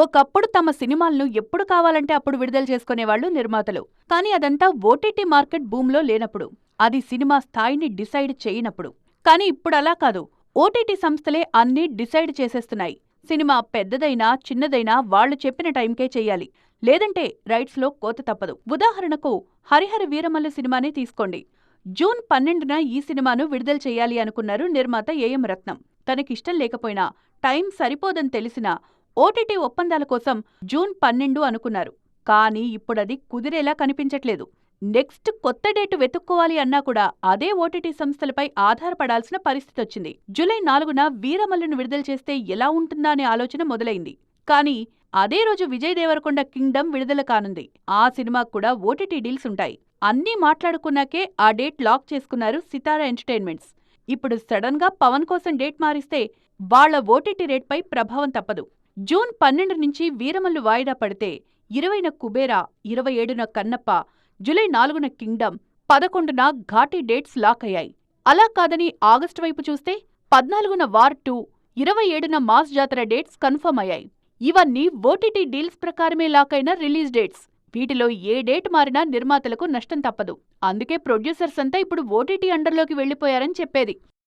ఒకప్పుడు తమ సినిమాలను ఎప్పుడు కావాలంటే అప్పుడు విడుదల చేసుకునేవాళ్ళు నిర్మాతలు. కానీ అదంతా ఓటీటీ మార్కెట్ బూమ్లో లేనప్పుడు అది సినిమా స్థాయిని డిసైడ్ చేయనప్పుడు. కానీ ఇప్పుడు అలా కాదు. ఓటీటీ సంస్థలే అన్నీ డిసైడ్ చేసేస్తున్నాయి. సినిమా పెద్దదైనా చిన్నదైనా వాళ్ళు చెప్పిన టైంకే చెయ్యాలి లేదంటే రైట్స్లో కోత తప్పదు. ఉదాహరణకు హరిహర వీరమల్లు సినిమానే తీసుకోండి. జూన్ పన్నెండున ఈ సినిమాను విడుదల చేయాలి అనుకున్నారు నిర్మాత ఏఎం రత్నం. తనకిష్టం లేకపోయినా టైం సరిపోదని తెలిసినా ఓటీటీ ఒప్పందాల కోసం జూన్ పన్నెండు అనుకున్నారు. కానీ ఇప్పుడది కుదిరేలా కనిపించట్లేదు. నెక్స్ట్ కొత్త డేటు వెతుక్కోవాలి అన్నా కూడా అదే ఓటీటీ సంస్థలపై ఆధారపడాల్సిన పరిస్థితి వచ్చింది జూలై నాలుగున వీరమల్లును విడుదల చేస్తే ఎలా ఉంటుందా అనే ఆలోచన మొదలైంది. కానీ అదే రోజు విజయ్ దేవరకొండ కింగ్డమ్ విడుదల కానుంది. ఆ సినిమాకు కూడా ఓటీటీ డీల్స్ ఉంటాయి. అన్నీ మాట్లాడుకున్నాకే ఆ డేట్ లాక్ చేసుకున్నారు సితారా ఎంటర్టైన్మెంట్స్. ఇప్పుడు సడన్గా పవన్ కోసం డేట్ మారిస్తే వాళ్ళ ఓటీటీ రేట్పై ప్రభావం తప్పదు. జూన్ పన్నెండు నుంచి వీరమల్లు వాయిదా పడితే ఇరవైన కుబేరా ఇరవై ఏడున కన్నప్ప జూలై నాలుగున కింగ్డమ్ పదకొండున ఘాటీ డేట్స్ లాక్ అయ్యాయి. అలా కాదని ఆగస్టు వైపు చూస్తే పద్నాలుగున వార్ టూ ఇరవై ఏడున మాస్ జాతర డేట్స్ కన్ఫర్మ్ అయ్యాయి. ఇవన్నీ ఓటీటీ డీల్స్ ప్రకారమే లాక్ అయిన రిలీజ్ డేట్స్. వీటిలో ఏ డేట్ మారినా నిర్మాతలకు నష్టం తప్పదు. అందుకే ప్రొడ్యూసర్స్ అంతా ఇప్పుడు ఓటీటీ అండర్లోకి వెళ్ళిపోయారని చెప్పేది.